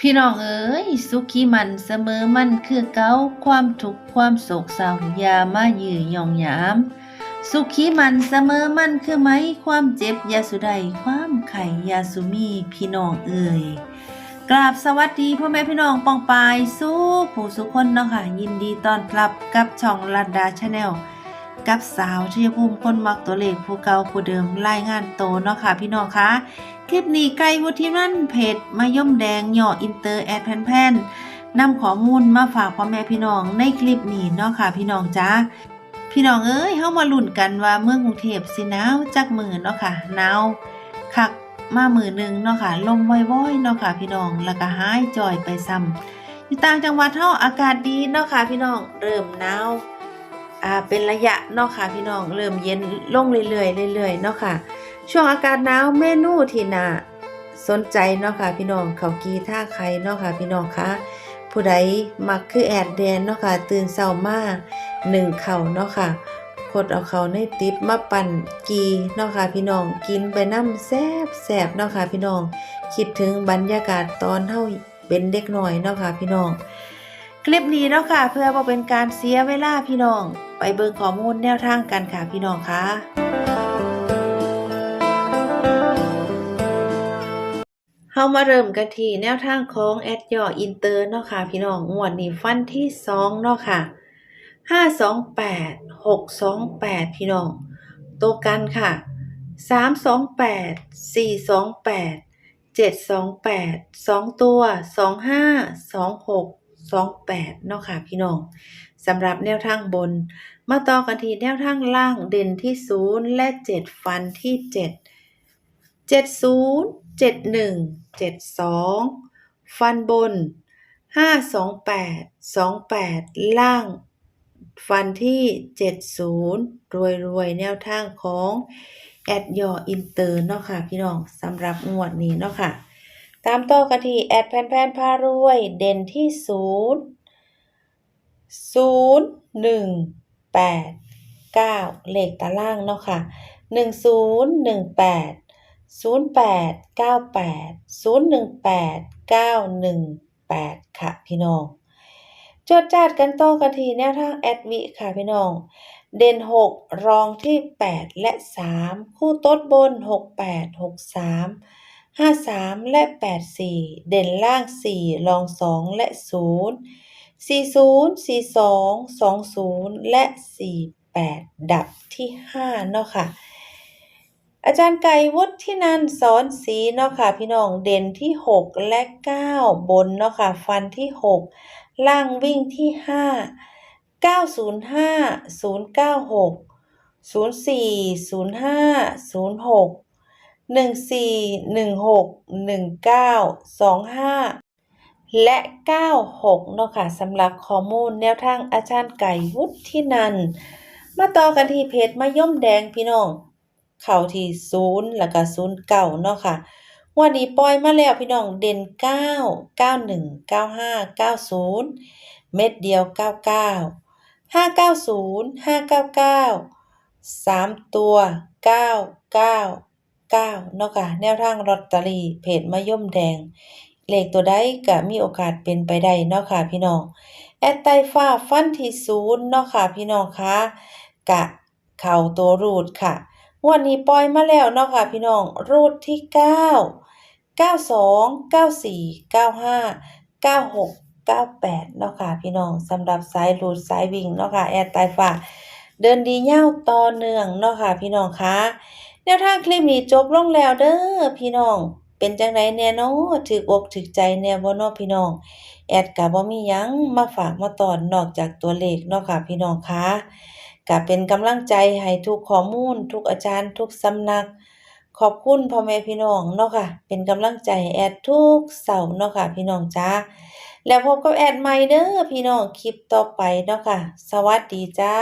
พี่น้องเอ๋ยสุขีมันเสมอมันคือเก้าความทุกข์ความโศกเศร้าอย่ามายื้อยองยาม สุขีมันเสมอมันคือไหมความเจ็บยาสุใดความไข่ยาสุมีพี่น้องเอ๋ยกราบสวัสดีพ่อแม่พี่น้องปองปายสู้ผู้สุคนเนาะค่ะยินดีต้อนรับกับช่องลัดดาชาแนล กับสาวชัยภูมิคนมักตัวเลขผู้เก่าผู้เดิมรายงานโตเนาะค่ะพี่น้องคะคลิปนี้ไกลวุฒินั่นเพจมายมแดงหย่ออินเตอร์แอดแพนแพนนำข้อมูลมาฝากพ่อแม่พี่น้องในคลิปนี้เนาะค่ะพี่น้องจ้าพี่น้องเอ้ยเฮามาลุ้นกันว่าเมืองกรุงเทพสิหนาวจักมือเนาะค่ะหนาวคักมามือหนึ่งเนาะค่ะลมว่อยๆเนาะค่ะพี่น้องแล้วก็หายจ่อยไปซ้ำอยู่ต่างจังหวัดเฮาอากาศดีเนาะค่ะพี่น้องเริ่มหนาว อ่าเป็นระยะเนาะค่ะพี่น้องเริ่มเย็นลงเรื่อยๆเรื่อยๆเนาะค่ะ ช่วงอากาศหนาวเมนูที่น่าสนใจเนาะค่ะพี่น้องเขากีท่าไข่เนาะค่ะพี่น้องคะผู้ใดมักคือแอดแดนเนาะค่ะตื่นเช้ามาหนึ่งเข่าเนาะค่ะพดเอาเขาในติ๊บมาปั่นกีเนาะค่ะพี่น้องกินไปน้ำแซบแซบเนาะค่ะพี่น้องคิดถึงบรรยากาศตอนเฮาเป็นเด็กหน่อยเนาะค่ะพี่น้อง คลิปนี้เนาะค่ะ เพื่อบ่เป็นการเสียเวลาพี่น้อง ไปเบิ่งข้อมูลแนวทางกันค่ะพี่น้องคะเฮามาเริ่มกันที่แนวทางของแอดยออินเตอร์เนาะค่ะพี่น้องงวดนี้ฟันที่สองเนาะค่ะห้าสองแปดหกสองแปดพี่น้องตัวกันค่ะสามสองแปดสี่สองแปดเจ็ดสองแปดสองตัวสองห้าสองหก สองแปดเนาะค่ะพี่น้องสำหรับแนวทางบน มาต่อกันที่แนวทางล่างเด่นที่ศูนย์และเจ็ดฟันที่เจ็ดเจ็ดศูนย์เจ็ดหนึ่งเจ็ดสองฟันบนห้าสองแปดสองแปดล่าง ฟันที่เจ็ดศูนย์รวยรวยแนวทางของแอดยออินเตอร์เนาะค่ะพี่น้องสำหรับงวดนี้เนาะค่ะ ตามต่อกันที่แอดแพนแพนพารวย เด่นที่ศูนย์ศูนย์หนึ่งแปดเก้าเลขตารางเนาะค่ะหนึ่งศูนย์หนึ่งแปดศูนย์แปดเก้าแปดศูนย์หนึ่งแปดเก้าหนึ่งแปดค่ะพี่น้องจดจัดกันต่อกันที่แนวทางแอดวิค่ะพี่น้อง เด่นหกรองที่แปดและสามคู่ต๊ดบนหกแปด ห้าสามและแปดสี่เด่นล่างสี่รองสองและศูนย์สี่ศูนย์สี่สองสองศูนย์และสี่แปดดับที่ห้าเนาะค่ะ อาจารย์ไก่วุฒินันสอนสีเนาะค่ะ พี่น้องเด่นที่6และ9บนเนาะค่ะ ฟันที่6ล่างวิ่งที่ห้าเก้าศูนย์ห้าศูนย์เก้าหกศูนย์สี่ศูนย์ห้าศูนย์หก 5 905 096 04 05 06 14 16 19 25และ 96 เนาะค่ะสำหรับข้อมูลแนวทางอาจารย์ไก่วุฒินัน มาต่อกันที่เพจมะย่มแดงพี่น้อง เข้าที่ศูนย์แล้วก็ศูนย์เก่าเนาะค่ะวันนี้ปล่อยมาแล้วพี่น้องเด่นเก้าเก้าหนึ่งเก้าห้าเก้าศูนย์เม็ดเดียวเก้าเก้าห้าเก้าศูนย์ห้าเก้าเก้าสามตัวเก้าเก้าเก้าเนาะค่ะแนวทางลอตเตอรี่เพจมะย่มแดง เลขตัวใดก็มีโอกาสเป็นไปได้เนาะค่ะพี่น้องแอดไตฟ้าฟันที่ศูนย์เนาะค่ะพี่น้องคะกะเข่าตัวรูดค่ะงวันนี้ปล่อยมาแล้วเนาะค่ะพี่น้องรูดที่ 9 92 94 95 96 98เนาะค่ะพี่น้องสำหรับสายรูดสายวิ่งเนาะค่ะแอดตายฝาเดินดีเง่าวต่อเนื่องเนาะค่ะพี่น้องคะ แนวทางคลิปนี้จบลงแล้วเด้อพี่น้อง เป็นจังไดแน่นาะถึกอกถึกใจแน่บ่นาะพี่น้อง แอดก็บ่มียังมาฝากมาตอนนอกจากตัวเลขเนาะค่ะพี่น้องคะก็เป็นกำลังใจให้ทุกข้อมูล ทุกอาจารย์ ทุกสำนัก ขอบคุณพ่อแม่พี่น้องเนาะค่ะ เป็นกำลังใจแอดทุกเสาร์เนาะค่ะ พี่น้องจ้าแล้วพบกับแอดใหม่เด้อพี่น้องคลิปต่อไปเนาะค่ะ สวัสดีจ้า